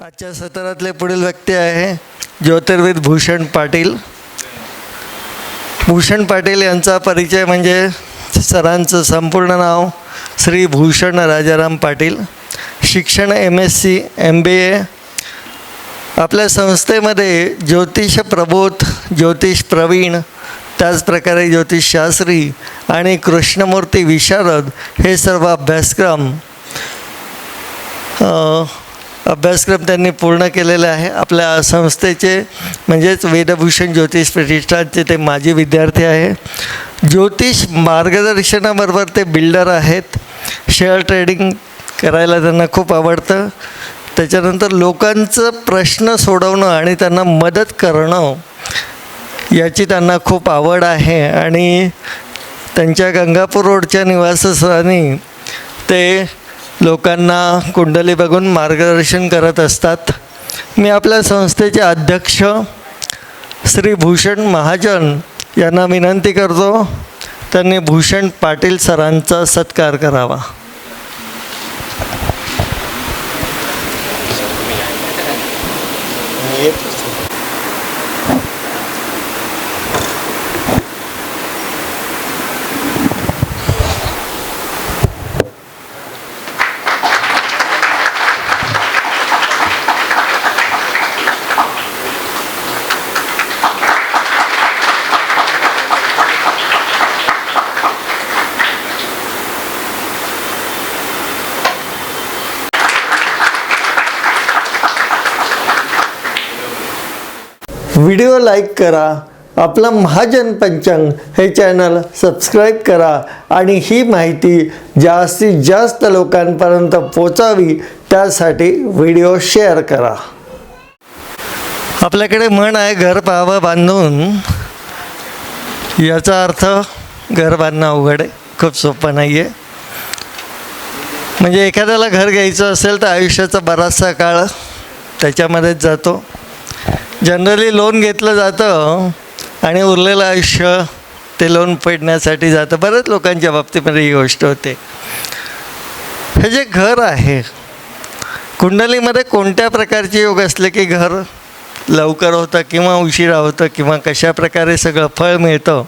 आजच्या सत्रातले पुढील व्यक्ती आहे ज्योतिर्विद भूषण पाटील. भूषण पाटील यांचा परिचय म्हणजे सरांचं संपूर्ण नाव श्री भूषण राजाराम पाटील. शिक्षण M S C M B A आपल्या संस्थेमध्ये ज्योतिष प्रबोध ज्योतिष प्रवीण त्याचप्रकारे ज्योतिषशास्त्री आणि कृष्णमूर्ती विशारद हे सर्व अभ्यासक्रम अभ्यासक्रम त्यांनी पूर्ण केलेले आहे. आपल्या संस्थेचे म्हणजेच वेदभूषण ज्योतिष प्रतिष्ठानचे ते माजी विद्यार्थी आहे. ज्योतिष मार्गदर्शनाबरोबर ते बिल्डर आहेत. शेअर ट्रेडिंग करायला त्यांना खूप आवडतं. त्याच्यानंतर लोकांचं प्रश्न सोडवणं आणि त्यांना मदत करणं याची त्यांना खूप आवड आहे. आणि त्यांच्या गंगापूर रोडच्या निवासस्थानी ते लोकांना कुंडली बघून मार्गदर्शन करत असतात. मी आपल्या संस्थेचे अध्यक्ष श्री भूषण महाजन यांना विनंती करतो त्यांनी भूषण पाटील सरांचा सत्कार करावा. व्हिडिओ लाईक करा आपलं महाजन पंचांग हे चॅनल सबस्क्राईब करा आणि ही माहिती जास्तीत जास्त लोकांपर्यंत पोचावी त्यासाठी व्हिडिओ शेअर करा. आपल्याकडे म्हण आहे घर पाहावं बांधून. याचा अर्थ घर बांधणं अवघड आहे खूप सोपं नाही आहे म्हणजे एखाद्याला घर घ्यायचं असेल तर आयुष्याचा बराचसा काळ त्याच्यामध्येच जातो. जनरली लोन घेतलं जातं आणि उरलेलं आयुष्य ते लोन फेडण्यासाठी जातं. बऱ्याच लोकांच्या बाबतीमध्ये ही गोष्ट होते. हे जे घर आहे कुंडलीमध्ये कोणत्या प्रकारचे योग असले की घर लवकर होतं किंवा उशिरा होतं किंवा कशा प्रकारे सगळं फळ मिळतं?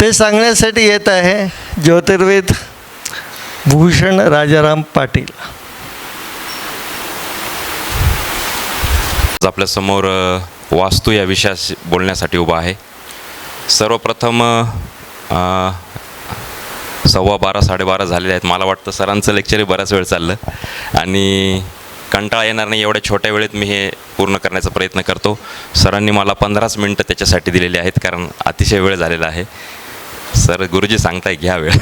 ते सांगण्यासाठी येत आहे ज्योतिर्वेद भूषण राजाराम पाटील. आज आपल्यासमोर वास्तू या विषयास बोलण्यासाठी उभा आहे. सर्वप्रथम सव्वा बारा साडेबारा झालेले आहेत. मला वाटतं सरांचं लेक्चरही बराच वेळ चाललं. आणि कंटाळा येणार नाही एवढ्या छोट्या वेळेत मी हे पूर्ण करण्याचा प्रयत्न करतो. सरांनी मला पंधराच मिनटं त्याच्यासाठी दिलेली आहेत कारण अतिशय वेळ झालेला आहे. सर गुरुजी सांगताय घ्या वेळ.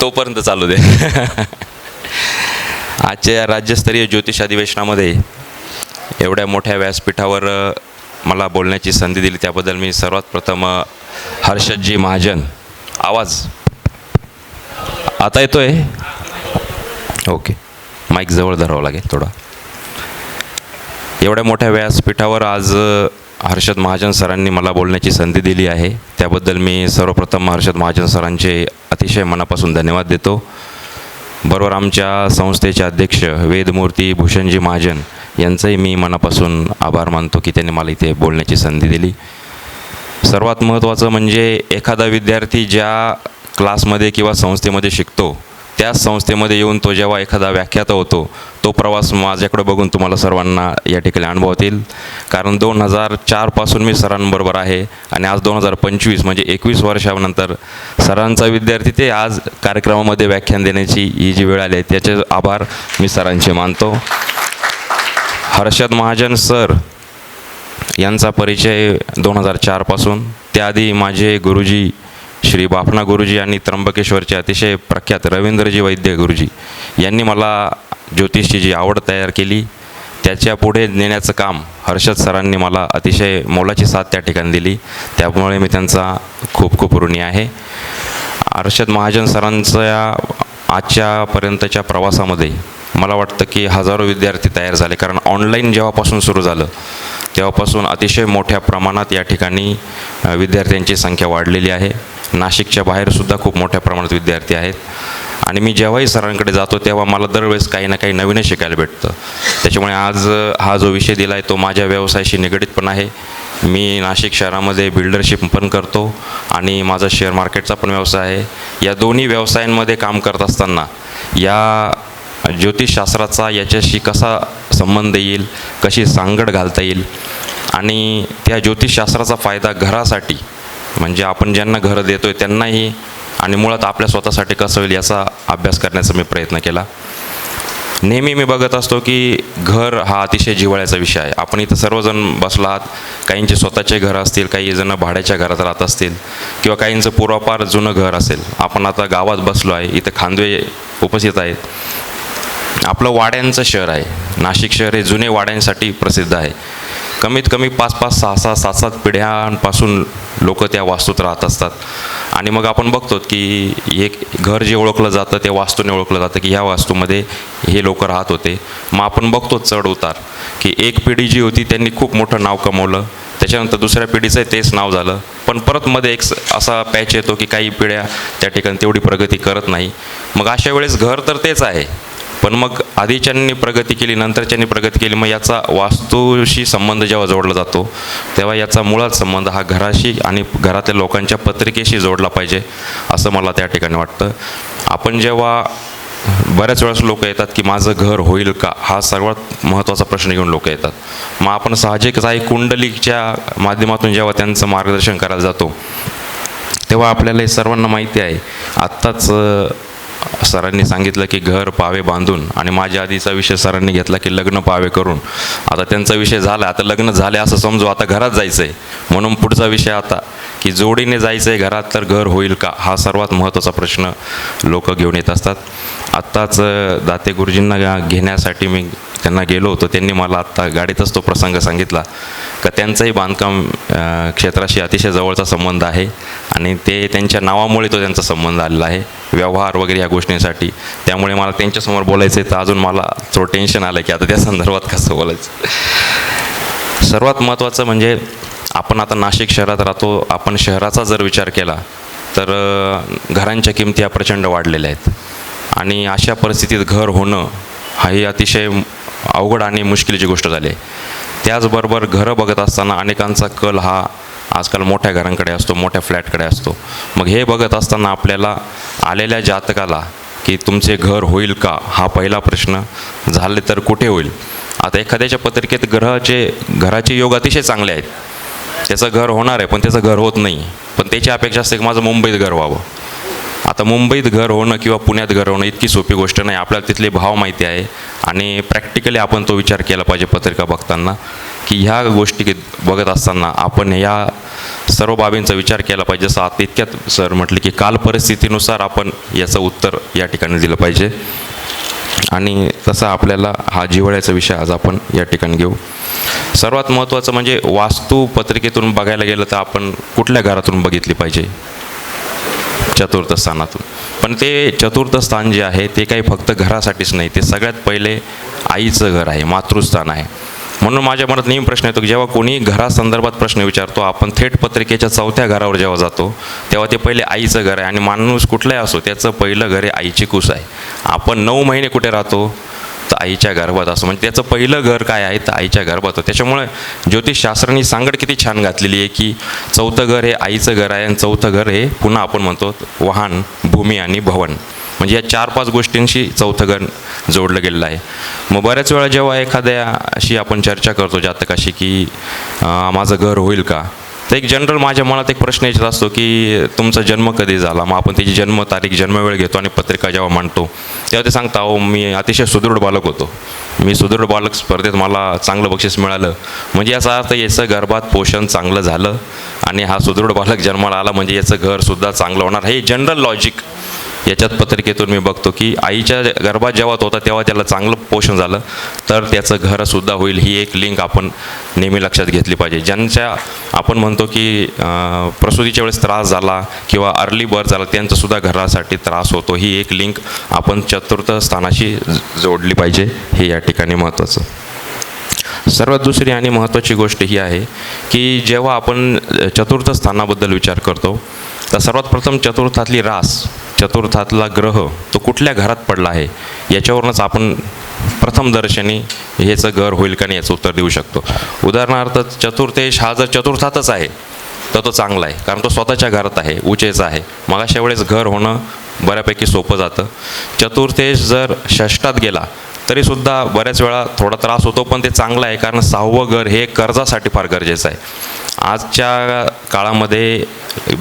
तोपर्यंत चालू दे. आजच्या या राज्यस्तरीय ज्योतिष अधिवेशनामध्ये एवढ्या मोठ्या व्यासपीठावर मला बोलण्याची संधी दिली. त्याबद्दल मी सर्वात प्रथम हर्षदजी महाजन आवाज. आता येतोय? ओके. माईक जवळ धरावं लागेल थोडा. एवढ्या मोठ्या व्यासपीठावर आज हर्षद महाजन सरांनी मला बोलण्याची संधी दिली आहे. त्याबद्दल मी सर्वप्रथम हर्षद महाजन सरांचे अतिशय मनापासून धन्यवाद देतो. बरोबर आमच्या संस्थेचे अध्यक्ष वेदमूर्ती भूषणजी महाजन यांचंही मी मनापासून आभार मानतो की त्यांनी मला इथे बोलण्याची संधी दिली. सर्वात महत्त्वाचं म्हणजे एखादा विद्यार्थी ज्या क्लासमध्ये किंवा संस्थेमध्ये शिकतो त्याच संस्थेमध्ये येऊन तो जेव्हा एखादा व्याख्याता होतो तो प्रवास माझ्याकडे बघून तुम्हाला सर्वांना या ठिकाणी अनुभवता येईल कारण दोन हजार चारपासून मी सरांबरोबर आहे आणि आज दोन हजार पंचवीस म्हणजे एकवीस वर्षानंतर सरांचा विद्यार्थी ते आज कार्यक्रमामध्ये व्याख्यान देण्याची ही जी वेळ आली आहे त्याचे आभार मी सरांचे मानतो. हर्षद महाजन सर यांचा परिचय दोन हजार चारपासून त्याआधी माझे गुरुजी श्री बाफना गुरुजी आणि त्र्यंबकेश्वरचे अतिशय प्रख्यात रवींद्रजी वैद्य गुरुजी यांनी मला ज्योतिषची जी आवड तयार केली त्याच्या पुढे नेण्याचं काम हर्षद सरांनी मला अतिशय मोलाची साथ त्या ठिकाणी दिली. त्यामुळे मी त्यांचा खूप खूप ऋणी आहे. हर्षद महाजन सरांच्या आजच्यापर्यंतच्या प्रवासामध्ये मला वाटतं की हजारो विद्यार्थी तयार झाले. कारण ऑनलाईन जेव्हापासून सुरू झालं तेव्हापासून अतिशय मोठ्या प्रमाणात या ठिकाणी विद्यार्थ्यांची संख्या वाढलेली आहे. नाशिकच्या बाहेरसुद्धा खूप मोठ्या प्रमाणात विद्यार्थी आहेत. आणि मी जेव्हाही सरांकडे जातो तेव्हा मला दरवेळेस काही ना काही नवीनच शिकायला भेटतं. त्याच्यामुळे आज हा जो विषय दिला आहे तो माझ्या व्यवसायाशी निगडीत पण आहे. मी नाशिक शहरामध्ये बिल्डरशिप पण करतो आणि माझा शेअर मार्केटचा पण व्यवसाय आहे. या दोन्ही व्यवसायांमध्ये काम करत असताना या ज्योतिषशास्त्राचा याच्याशी कसा संबंध येईल कशी सांगड घालता येईल आणि त्या ज्योतिषशास्त्राचा फायदा घरासाठी म्हणजे आपण ज्यांना घरं देतो आहे त्यांनाही आणि मुळात आपल्या स्वतःसाठी कसं होईल याचा अभ्यास करण्याचा मी प्रयत्न केला. नेहमी मी बघत असतो की घर हा अतिशय जिव्हाळ्याचा विषय आहे. आपण इथं सर्वजण बसला आहात काहींचे स्वतःचे घर असतील काही जण भाड्याच्या घरात राहत असतील किंवा काहींचं पूर्वापार जुनं घर असेल. आपण आता गावात बसलो आहे इथं खांदवे उपस्थित आहेत. आपलं वाड्यांचं शहर आहे. नाशिक शहर हे जुने वाड्यांसाठी प्रसिद्ध आहे. कमीत कमी पाच पाच सहा सहा सात सात पिढ्यांपासून लोक त्या वास्तूत राहत असतात. आणि मग आपण बघतो की एक घर जे ओळखलं जातं ते वास्तूने ओळखलं जातं की ह्या वास्तूमध्ये हे लोक राहत होते. मग आपण बघतो चढ उतार की एक पिढी जी होती त्यांनी खूप मोठं नाव कमवलं. त्याच्यानंतर दुसऱ्या पिढीचं तेच नाव झालं. पण परत मध्ये एक असा पॅच येतो की काही पिढ्या त्या ठिकाणी तेवढी प्रगती करत नाही. मग अशा वेळेस घर तर तेच आहे. पण मग आधीच्यांनी प्रगती केली नंतरच्यांनी प्रगती केली मग याचा वास्तूशी संबंध जेव्हा जोडला जातो तेव्हा याचा मुळात संबंध हा घराशी आणि घरातल्या लोकांच्या पत्रिकेशी जोडला पाहिजे असं मला त्या ठिकाणी वाटतं. आपण जेव्हा बऱ्याच वेळेस लोक येतात की माझं घर होईल का हा सर्वात महत्त्वाचा प्रश्न घेऊन लोक येतात. मग आपण साहजिकच आहे कुंडलीच्या माध्यमातून जेव्हा त्यांचं मार्गदर्शन करायला जातो तेव्हा आपल्याला हे सर्वांना माहिती आहे आत्ताच सरांनी सांगितलं की घर पावे बांधून आणि माझ्या आधीचा विषय सरांनी घेतला की लग्न पावे करून. आता त्यांचा विषय झाला आता लग्न झाले असं समजू आता घरात जायचं आहे म्हणून पुढचा विषय आता की जोडीने जायचं आहे घरात तर घर होईल का? हा सर्वात महत्त्वाचा प्रश्न लोक घेऊन येत असतात. आत्ताच दाते गुरुजींना घेण्यासाठी मी त्यांना गेलो होतो. त्यांनी मला आत्ता गाडीतच तो प्रसंग सांगितला का त्यांचाही बांधकाम क्षेत्राशी अतिशय जवळचा संबंध आहे आणि ते त्यांच्या नावामुळे तो त्यांचा संबंध आलेला आहे. व्यवहार वगैरे या गोष्टींसाठी. त्यामुळे मला त्यांच्यासमोर बोलायचं आहे तर अजून मला थोडं टेन्शन आलं की आता त्या संदर्भात कसं बोलायचं. सर्वात महत्त्वाचं म्हणजे आपण आता नाशिक शहरात राहतो आपण शहराचा जर विचार केला तर घरांच्या किमती या प्रचंड वाढलेल्या आहेत. आणि अशा परिस्थितीत घर होणं हा ही अतिशय अवघड आणि मुश्किलीची गोष्ट झाली आहे. त्याचबरोबर घरं बघत असताना अनेकांचा कल हा आजकाल मोठ्या घरांकडे असतो मोठ्या फ्लॅटकडे असतो. मग हे बघत असताना आपल्याला आलेल्या जातकाला की तुमचे घर होईल का हा पहिला प्रश्न. झाले तर कुठे होईल? आता एखाद्याच्या पत्रिकेत ग्रहाचे घराचे योग अतिशय चांगले आहेत. त्याचं घर होणार आहे पण त्याचं घर होत नाही. पण त्याची अपेक्षा असते की माझं मुंबईत घर व्हावं. आता मुंबईत घर होणं किंवा पुण्यात घर होणं इतकी सोपी गोष्ट नाही. आपल्याला तिथले भाव माहिती आहे. आणि प्रॅक्टिकली आपण तो विचार केला पाहिजे पत्रिका बघताना. की ह्या गोष्टी बघत असताना आपण या सर्व बाबींचा विचार केला पाहिजे. असं आता इतक्यात सर म्हटले की काल परिस्थितीनुसार आपण याचं उत्तर या ठिकाणी दिलं पाहिजे. आणि तसा आपल्याला हा जिवळ्याचा विषय आज आपण या ठिकाणी घेऊ. सर्वात महत्त्वाचं म्हणजे वास्तू पत्रिकेतून बघायला गेलं तर आपण कुठल्या घरातून बघितली पाहिजे? चतुर्थ स्थानातून. पण ते चतुर्थ स्थान जे आहे ते काही फक्त घरासाठीच नाही. ते सगळ्यात पहिले आईचं घर आहे मातृस्थान आहे. म्हणून माझ्या मनात नेहमी प्रश्न येतो की जेव्हा कोणी घरासंदर्भात प्रश्न विचारतो आपण थेट पत्रिकेच्या चौथ्या घरावर जेव्हा जातो तेव्हा ते पहिले आईचं घर आहे आणि माणूस कुठलाही असो त्याचं पहिलं घर आहे आईची कुस आहे. आपण नऊ महिने कुठे राहतो तर आईच्या गर्भात असतो म्हणजे त्याचं पहिलं घर काय आहे तर आईच्या गर्भात होतं. त्याच्यामुळे ज्योतिषशास्त्रांनी सांगड किती छान घातलेली आहे की चौथं घर हे आईचं घर आहे आणि चौथं घर हे पुन्हा आपण म्हणतो वाहन भूमी आणि भवन. म्हणजे या चार पाच गोष्टींशी चौथं घर जोडलं गेलेलं आहे. मग बऱ्याच वेळा जेव्हा एखाद्याशी आपण चर्चा करतो जातकाशी की माझं घर होईल का? तर एक जनरल माझ्या मनात एक प्रश्न यायचा असतो की तुमचा जन्म कधी झाला? मग आपण त्याची जन्मतारीख जन्मवेळ घेतो आणि पत्रिका जेव्हा मांडतो तेव्हा ते सांगता अहो मी अतिशय सुदृढ बालक होतो. मी सुदृढ बालक स्पर्धेत मला चांगलं बक्षीस मिळालं. म्हणजे याचा अर्थ याचं गर्भात पोषण चांगलं झालं आणि हा सुदृढ बालक जन्माला आला म्हणजे याचं घरसुद्धा चांगलं होणार. हे जनरल लॉजिक. याच्यात पत्रिकेतून मी बघतो की आईच्या गर्भात जेव्हा तो होता तेव्हा त्याला चांगलं पोषण झालं. तर त्याचं घरसुद्धा होईल ही एक लिंक आपण नेहमी लक्षात घेतली पाहिजे. ज्यांच्या आपण म्हणतो की प्रसूतीच्या वेळेस त्रास झाला किंवा अर्ली बर्थ झाला त्यांचंसुद्धा घरासाठी त्रास होतो. ही एक लिंक आपण चतुर्थ स्थानाशी जोडली पाहिजे. हे या ठिकाणी महत्त्वाचं. सर्वात दुसरी आणि महत्त्वाची गोष्ट ही आहे की जेव्हा आपण चतुर्थ स्थानाबद्दल विचार करतो तर सर्वात प्रथम चतुर्थातली रास चतुर्थातला ग्रह तो कुठल्या घरात पडला आहे याच्यावरूनच आपण प्रथम दर्शनी ह्याचं घर होईल का नाही याचं उत्तर देऊ शकतो. उदाहरणार्थ चतुर्थेश हा जर चतुर्थातच आहे तर तो चांगला आहे कारण तो स्वतःच्या घरात आहे उचेचा आहे. मग अशा वेळेस घर होणं बऱ्यापैकी सोपं जातं. चतुर्थेश जर षष्टात गेला तरीसुद्धा बऱ्याच वेळा थोडा त्रास होतो पण ते चांगलं आहे कारण सहावं घर हे कर्जासाठी फार गरजेचं आहे. आजच्या काळामध्ये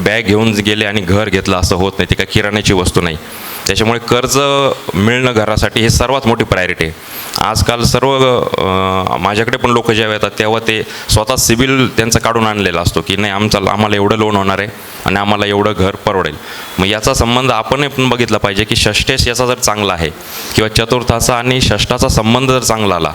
बॅग घेऊन गेले आणि घर घेतलं असं होत नाही. ती काय किराण्याची वस्तू नाही. त्याच्यामुळे कर्ज मिळणं घरासाठी हे सर्वात मोठी प्रायोरिटी आहे. आजकाल सर्व माझ्याकडे पण लोक जेव्हा येतात तेव्हा ते स्वतः सिबिल त्यांचं काढून आणलेला असतो की नाही आमचा आम्हाला एवढं लोन होणार आहे आणि आम्हाला एवढं घर परवडेल. मग याचा संबंध आपण पण बघितला पाहिजे की षष्टेश याचा जर चांगला आहे किंवा चतुर्थाचा आणि षष्टाचा संबंध जर चांगला आला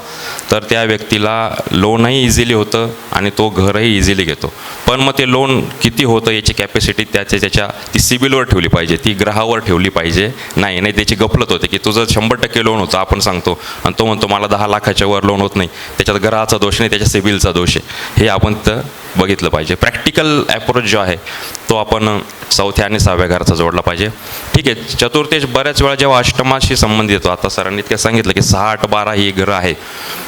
तर त्या व्यक्तीला लोनही इझिली होतं आणि तो घरही इझिली घेतो. पण मग ते लोन किती होतं याची कॅपॅसिटी त्याच्या त्याच्या ती सिबिलवर ठेवली पाहिजे ती ग्रहावर ठेवली पाहिजे नाही नाही त्याची गफलत होते की तुझं शंभर टक्के लोन होतं आपण सांगतो. आणि तो म्हणतो मला दहा लाखाच्या वर लोन होत नाही. त्याच्यात ग्रहाचा दोष नाही त्याच्या सिबिलचा दोष आहे. हे आपण तर बघितलं पाहिजे. प्रॅक्टिकल ॲप्रोच जो आहे तो आपण चौथ्या आणि सहाव्या घराचा जोडला पाहिजे. ठीक आहे चतुर्थेश बऱ्याच वेळा जेव्हा अष्टमाशी संबंधित येतो आता सरांनी इतकं सांगितलं की सहा आठ बारा ही ग्रह आहे.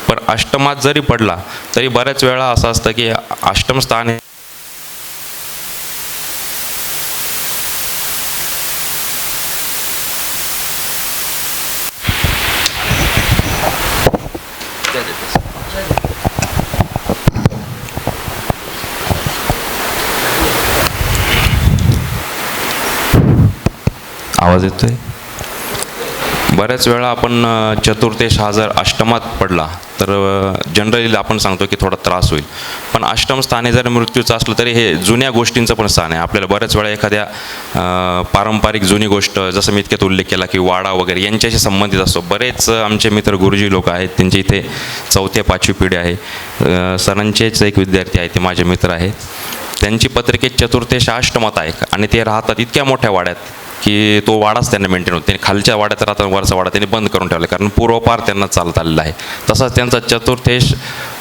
पण अष्टमात जरी पडला तरी बऱ्याच वेळा असं असतं की अष्टम स्थान हे आवाज येतोय? बऱ्याच वेळा आपण चतुर्थेश हा जर अष्टमात पडला तर जनरली आपण सांगतो की थोडा त्रास होईल. पण अष्टम स्थाने जर मृत्यूचं असलं तरी हे जुन्या गोष्टींचं पण स्थान आहे. आपल्याला बऱ्याच वेळा एखाद्या पारंपरिक जुनी गोष्ट जसं मी इतक्यात उल्लेख केला की वाडा वगैरे यांच्याशी संबंधित असतो. बरेच आमचे मित्र गुरुजी लोक आहेत त्यांचे इथे चौथ्या पाचवी पिढी आहे. सरांचेच एक विद्यार्थी आहे ते माझे मित्र आहेत. त्यांची पत्रिकेत चतुर्थेश अष्टमात आहे आणि ते राहतात इतक्या मोठ्या वाड्यात. की तो वाडाच त्यांना मेंटेन होतो. त्यांनी खालच्या वाड्यात राहतात वरचा वाडा त्यांनी बंद करून ठेवला. कारण पूर्वपार त्यांना चालत आलेला आहे. तसाच त्यांचा चतुर्थेश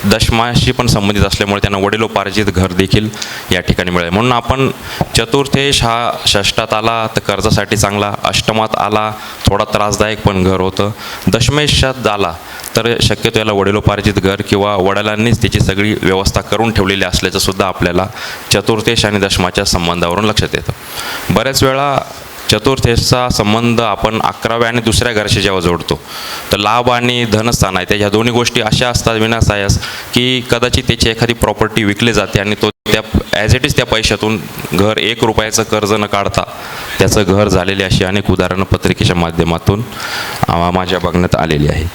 दशमाशी पण संबंधित असल्यामुळे त्यांना वडिलोपार्जित घर देखील या ठिकाणी मिळेल. म्हणून आपण चतुर्थेश हा षष्टात आला तर कर्जासाठी चांगला. अष्टमात आला थोडा त्रासदायक पण घर होतं. दशमेशात आला तर शक्यतो याला वडिलोपार्जित घर किंवा वडिलांनीच त्याची सगळी व्यवस्था करून ठेवलेली असल्याचं सुद्धा आपल्याला चतुर्थेश आणि दशमाच्या संबंधावरून लक्षात येतं. बऱ्याच वेळा चतुर्थेचा संबंध आपण अकराव्या आणि दुसऱ्या घराशी जेव्हा जोडतो तर लाभ आणि धनस्थान आहे. त्या ह्या दोन्ही गोष्टी अशा असतात विनासायास की कदाचित त्याची एखादी प्रॉपर्टी विकली जाते आणि तो त्या ॲज इट इज त्या पैशातून घर एक रुपयाचं कर्ज न काढता त्याचं घर झालेली अशी अनेक उदाहरणं पत्रिकेच्या माध्यमातून माझ्या बघण्यात आलेली आहे.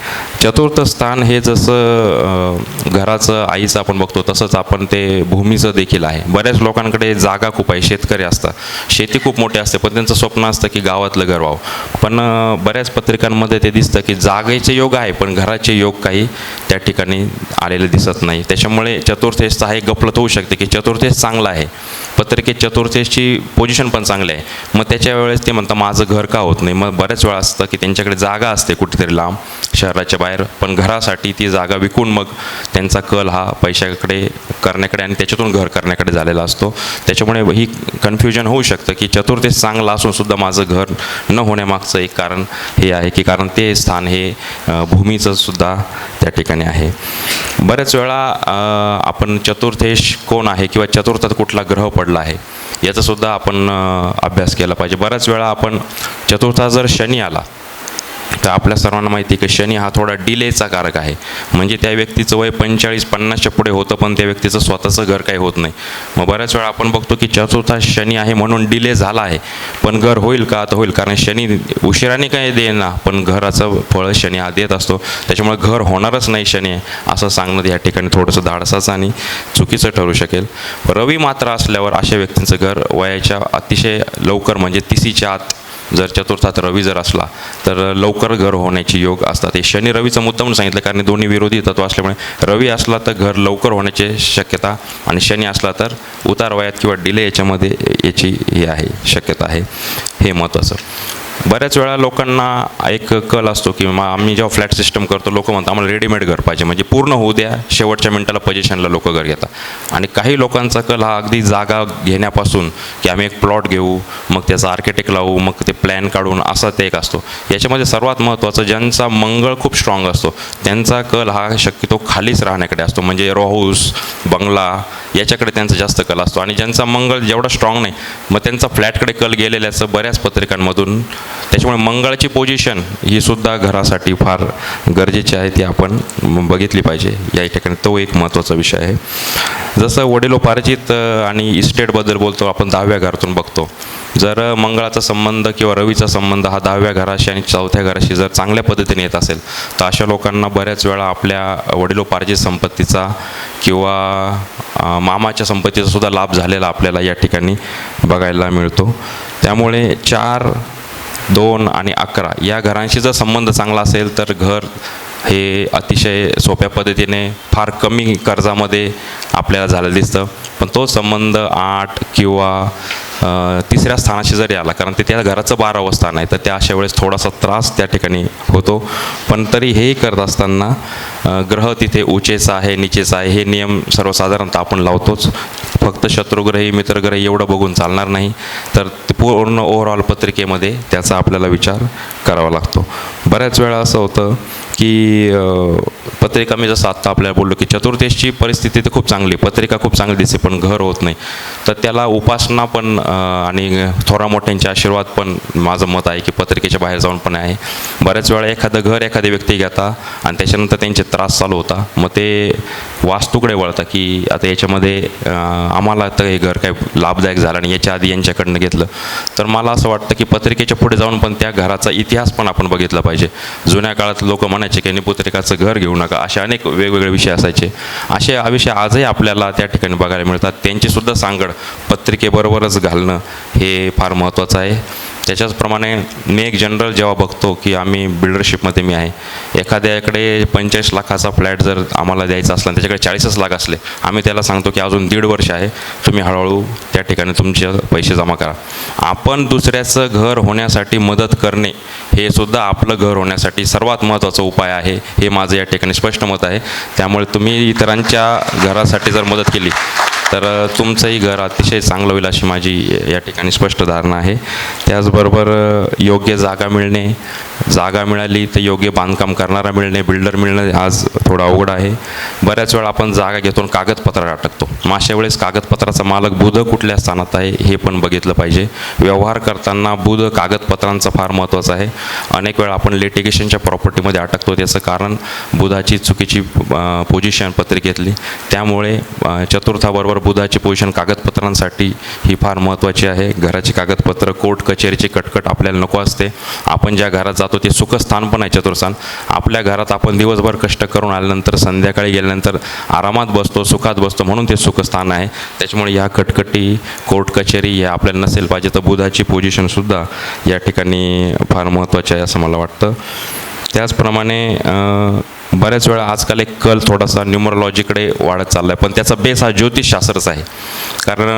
चतुर्थ स्थान हे जसं घराचं आईचं आपण बघतो तसंच आपण ते भूमीचं देखील आहे. बऱ्याच लोकांकडे जागा खूप आहे शेतकरी असतात. शेती खूप मोठी असते पण त्यांचं स्वप्न असतं की गावातलं घर व्हावं. पण बऱ्याच पत्रिकांमध्ये ते दिसतं की जागेचे योग आहे पण घराचे योग काही त्या ठिकाणी आलेले दिसत नाही. त्याच्यामुळे चतुर्थेशचा हा एक गफलत होऊ शकते की चतुर्थेश चांगला आहे पत्रिकेत चतुर्थेशची पोझिशन पण चांगली आहे. मग त्याच्या वेळेस ते म्हणतात माझं घर का होत नाही? मग बऱ्याच वेळा असतं की त्यांच्याकडे जागा असते कुठेतरी लांब शहराच्या बाहेर. पण घरासाठी ती जागा विकून मग त्यांचा कल हा पैशाकडे करण्याकडे आणि त्याच्यातून घर करण्याकडे झालेला असतो. त्याच्यामुळे ही कन्फ्युजन होऊ शकतं की चतुर्थेश चांगला असून सुद्धा माझं घर न होण्यामागचं एक कारण हे आहे की कारण ते स्थान हे भूमीचं सुद्धा त्या ठिकाणी आहे. बऱ्याच वेळा आपण चतुर्थेश कोण आहे किंवा चतुर्थात कुठला ग्रह पडला आहे. याचासुद्धा आपण अभ्यास केला पाहिजे. बऱ्याच वेळा आपण चतुर्थात जर शनी आला तर आपल्या सर्वांना माहिती आहे की शनी हा थोडा डिलेचा कारक आहे. म्हणजे त्या व्यक्तीचं वय पंचेचाळीस पन्नासच्या पुढे होतं पण त्या व्यक्तीचं स्वतःचं घर काही होत नाही. मग बऱ्याच वेळा आपण बघतो की चतुर्थ शनी आहे म्हणून डिले झाला आहे. पण घर होईल का? तर होईल. कारण शनी उशिराने काही देना पण घराचं फळ शनी हा देत असतो. त्याच्यामुळे घर होणारच नाही शनी असं सांगणं या ठिकाणी थोडंसं धाडसाचं आणि चुकीचं ठरू शकेल. रवी मात्र असल्यावर अशा व्यक्तींचं घर वयाच्या अतिशय लवकर म्हणजे तिसीच्या आत जर चतुर्थात रवी जर असला तर लवकर घर होण्याचे योग असतात. हे शनी रवीचा मुद्दा म्हणून सांगितलं कारण दोन्ही विरोधी तत्व असल्यामुळे रवी असला तर घर लवकर होण्याची शक्यता आणि शनी असला तर उतार वयात किंवा डिले याच्यामध्ये याची हे आहे शक्यता आहे. हे महत्त्वाचं बऱ्याच वेळा लोकांना एक कल असतो की मग आम्ही जेव्हा फ्लॅट सिस्टम करतो लोक म्हणतात आम्हाला रेडीमेड घर पाहिजे. म्हणजे पूर्ण होऊ द्या शेवटच्या मिनिटाला पोझिशनला लोक घर घेतात. आणि काही लोकांचा कल हा अगदी जागा घेण्यापासून की आम्ही एक प्लॉट घेऊ मग त्याचा आर्किटेक्ट लावू मग ते प्लॅन काढून असा ते एक असतो. याच्यामध्ये सर्वात महत्त्वाचं ज्यांचा मंगळ खूप स्ट्रॉंग असतो त्यांचा कल हा शक्यतो खालीच राहण्याकडे असतो. म्हणजे रो हाऊस बंगला याच्याकडे त्यांचा जास्त कल असतो. आणि ज्यांचा मंगळ जेवढा स्ट्रॉंग नाही मग त्यांचा फ्लॅटकडे कल गेलेल्याचं बऱ्याच पत्रिकांमधून त्याच्यामुळे मंगळाची पोझिशन ही सुद्धा घरासाठी फार गरजेची आहे ती आपण बघितली पाहिजे. या ठिकाणी तो एक महत्त्वाचा विषय आहे. जसं वडिलोपार्जित आणि इस्टेटबद्दल बोलतो आपण दहाव्या घरातून बघतो. जर मंगळाचा संबंध किंवा रवीचा संबंध हा दहाव्या घराशी आणि चौथ्या घराशी जर चांगल्या पद्धतीने येत असेल तर अशा लोकांना बऱ्याच वेळा आपल्या वडिलोपार्जित संपत्तीचा किंवा मामाच्या संपत्तीचा सुद्धा लाभ झालेला आपल्याला या ठिकाणी बघायला मिळतो. त्यामुळे चार दोन आणि अकरा. या घरांशी जर संबंध चांगला असेल तर घर हे अतिशय सोप्या पद्धतीने फार कमी कर्जामध्ये आपल्याला झालं दिसतं. पण तो संबंध आठ किंवा तिसऱ्या स्थानाशी जरी आला कारण ते त्या घराचं बारावं स्थान आहे तर त्या अशा वेळेस थोडासा त्रास त्या ठिकाणी होतो. पण तरी हेही करत असताना ग्रह तिथे उचेचा आहे निचेचा आहे हे नियम सर्वसाधारणतः आपण लावतोच. फक्त शत्रुग्रही मित्रग्रह एवढं बघून चालणार नाही. तर ते पूर्ण ओव्हरऑल पत्रिकेमध्ये त्याचा आपल्याला विचार करावा लागतो. बऱ्याच वेळा असं होतं की पत्रिका मी जसं आत्ता आपल्याला बोललो की चतुर्देशची परिस्थिती तर खूप चांगली पत्रिका खूप चांगली दिसते पण घर होत नाही. तर त्याला उपासना पण आणि थोरा मोठ्यांचे आशीर्वाद पण माझं मत आहे की पत्रिकेच्या बाहेर जाऊन पण आहे. बऱ्याच वेळा एखादं घर एखादी व्यक्ती घेता आणि त्याच्यानंतर त्यांचे त्रास चालू होता. मग ते वास्तूकडे वळतं की आता याच्यामध्ये आम्हाला तर हे घर काय लाभदायक झालं आणि याच्या आधी यांच्याकडनं घेतलं. तर मला असं वाटतं की पत्रिकेच्या पुढे जाऊन पण त्या घराचा इतिहास पण आपण बघितला पाहिजे. जुन्या काळात लोक म्हणायचे की पत्रिकाचं घर घेऊ नका. असे अनेक वेगवेगळे विषय असायचे. असे हा विषय आजही आपल्याला त्या ठिकाणी बघायला मिळतात. त्यांची सुद्धा सांगड पत्रिकेबरोबरच घाल घालणं हे फार महत्त्वाचं आहे. त्याच्याचप्रमाणे मी एक जनरल जेव्हा बघतो की आम्ही बिल्डरशिपमध्ये मी आहे. एखाद्याकडे पंचेचाळीस लाखाचा फ्लॅट जर आम्हाला द्यायचा असला त्याच्याकडे चाळीसच लाख असले आम्ही त्याला सांगतो की अजून दीड वर्ष आहे तुम्ही हळूहळू त्या ठिकाणी तुमचे पैसे जमा करा. आपण दुसऱ्याचं घर होण्यासाठी मदत करणे हे सुद्धा आपलं घर होण्यासाठी सर्वात महत्त्वाचा उपाय आहे हे माझं या ठिकाणी स्पष्ट मत आहे. त्यामुळे तुम्ही इतरांच्या घरासाठी जर मदत केली तर तुमचंही घर अतिशय चांगलं होईल अशी माझी या ठिकाणी स्पष्ट धारणा आहे. त्याचबरोबर योग्य जागा मिळणे जागा मिळाली तर योग्य बांधकाम करणारा मिळणे बिल्डर मिळणे आज थोडं अवघड आहे. बऱ्याच वेळा आपण जागा घेतो आणि कागदपत्र अटकतो. मग अशा वेळेस कागदपत्राचा मालक बुध कुठल्या स्थानात आहे हे पण बघितलं पाहिजे. व्यवहार करताना बुध कागदपत्रांचा फार महत्त्वाचा आहे. अनेक वेळा आपण लिटिगेशनच्या प्रॉपर्टीमध्ये अटकतो त्याचं कारण बुधाची चुकीची पोझिशन पत्रिकेतली. त्यामुळे चतुर्थाबरोबर बुधाची पोझिशन कागदपत्रांसाठी ही फार महत्त्वाची आहे. घराची कागदपत्र कोर्ट कचेरीची कटकट आपल्याला नको असते. आपण ज्या घरात जातो ते सुखस्थान पण आहे चतुर्थान. आपल्या घरात आपण दिवसभर कष्ट करून आल्यानंतर संध्याकाळी गेल्यानंतर आरामात बसतो सुखात बसतो म्हणून ते सुखस्थान आहे. त्याच्यामुळे ह्या कटकटी कोर्ट कचेरी हे आपल्याला नसेल पाहिजे तर बुधाची पोझिशनसुद्धा या ठिकाणी फार महत्त्वाची आहे असं मला वाटतं. त्याचप्रमाणे बऱ्याच वेळा आजकाल एक कल थोडासा न्युमरोलॉजीकडे वाढत चालला आहे पण त्याचा बेस हा ज्योतिषशास्त्रच आहे. कारण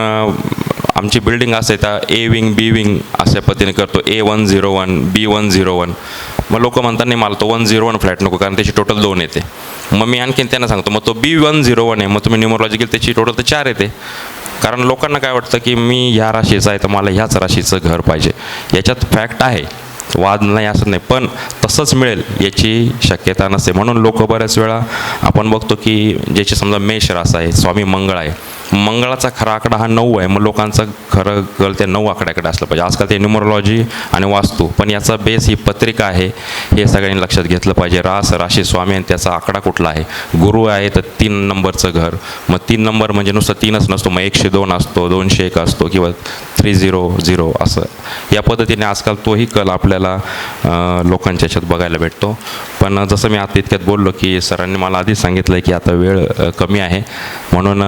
आमची बिल्डिंग असे त्या ए विंग बी विंग अशा पद्धतीने करतो. A one zero one B one zero one मग लोक म्हणतात नाही मला तो वन झिरो वन फ्लॅट नको कारण त्याची टोटल दोन येते. मग मी आणखीन त्यांना सांगतो मग तो बी वन झिरो वन आहे मग तुम्ही न्युमरोलॉजी केली त्याची टोटल तर चार येते. कारण लोकांना काय वाटतं की मी ह्या राशीचा आहे तर मला ह्याच राशीचं घर पाहिजे. याच्यात फॅक्ट आहे वाद नाही असं नाही पण तसंच मिळेल याची शक्यता नसते. म्हणून लोक बऱ्याच वेळा आपण बघतो की ज्याची समजा मेष रास आहे स्वामी मंगळ आहे मंगळाचा खरा आकडा हा नऊ आहे. मग लोकांचं खरं कल त्या नऊ आकड्याकडे असलं पाहिजे. आजकाल ते न्युमरोलॉजी आणि वास्तू पण याचा बेस ही पत्रिका आहे. हे सगळ्यांनी लक्षात घेतलं पाहिजे. रास राशी स्वामी आणि त्याचा आकडा कुठला आहे? गुरु आहे तर तीन नंबरचं घर. मग तीन नंबर म्हणजे नुसतं तीनच नसतो. मग एकशे दोन असतो दोनशे एक असतो किंवा थ्री झिरो झिरो असं. या पद्धतीने आजकाल तोही कल आपल्याला लोकांच्या ह्याच्यात बघायला भेटतो. पण जसं मी आता इतक्यात बोललो की सरांनी मला आधीच सांगितलं की आता वेळ कमी आहे. म्हणून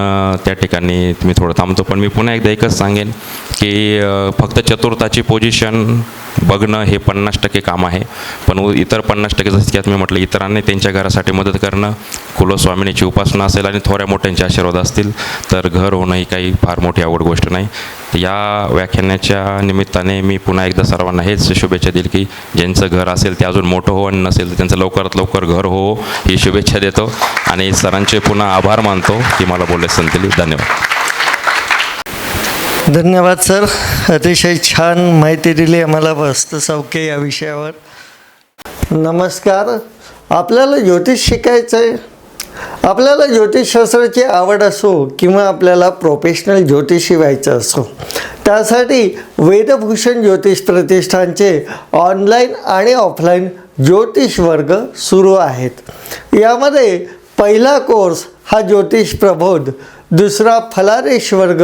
त्या ठिकाणी मी थोडं थांबतो. पण मी पुन्हा एकदा एकच सांगेन की फक्त चतुर्थाची पोझिशन बघणं हे पन्नास टक्के काम आहे. पण इतर पन्नास टक्के जसं की आता मी म्हटलं इतरांनी त्यांच्या घरासाठी मदत करणं कुलस्वामिनीची उपासना असेल आणि थोड्या मोठ्यांचे आशीर्वाद असतील तर घर होणं ही काही फार मोठी आवड गोष्ट नाही. या व्याख्यानाच्या निमित्ताने मी पुन्हा एकदा सर्वांना हेच शुभेच्छा देईल की ज्यांचं घर असेल ते अजून मोठं हो आणि नसेल तर त्यांचं लवकरात लवकर घर हो ही शुभेच्छा देतो. आणि सरांचे पुन्हा आभार मानतो की मला बोलण्याची संधी दिली धन्यवाद. धन्यवाद सर. अतिशय छान माहिती दिली आम्हाला वास्तुसौख्य या विषयावर. नमस्कार. आपल्याला ज्योतिष शिकायचं आहे. आपल्याला ज्योतिषशास्त्राची आवड असो किंवा आपल्याला प्रोफेशनल ज्योतिषी व्हायचं असो त्यासाठी वेदभूषण ज्योतिष प्रतिष्ठानचे ऑनलाईन आणि ऑफलाईन ज्योतिष वर्ग सुरू आहेत. यामध्ये पहिला कोर्स हा ज्योतिष प्रबोध दुसरा फलारेश वर्ग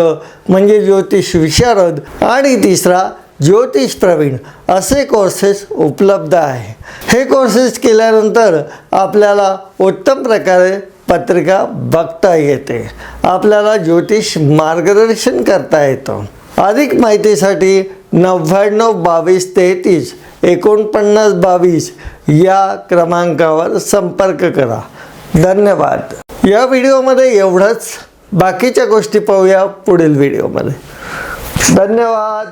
म्हणजे ज्योतिष विशारद आणि तिसरा ज्योतिष प्रवीण. असे कोर्सेस उपलब्ध आहे. हे कोर्सेस केल्यानंतर आपल्याला उत्तम प्रकारे पत्रिका बघता येते. आपल्याला ज्योतिष मार्गदर्शन करता येतं. अधिक माहितीसाठी नव्याण्णव बावीस तेहतीस एकोणपन्नास बावीस या क्रमांकावर संपर्क करा. धन्यवाद. या व्हिडिओमध्ये एवढंच. बाकीच्या गोष्टी पाहूया पुढील व्हिडिओमध्ये धन्यवाद.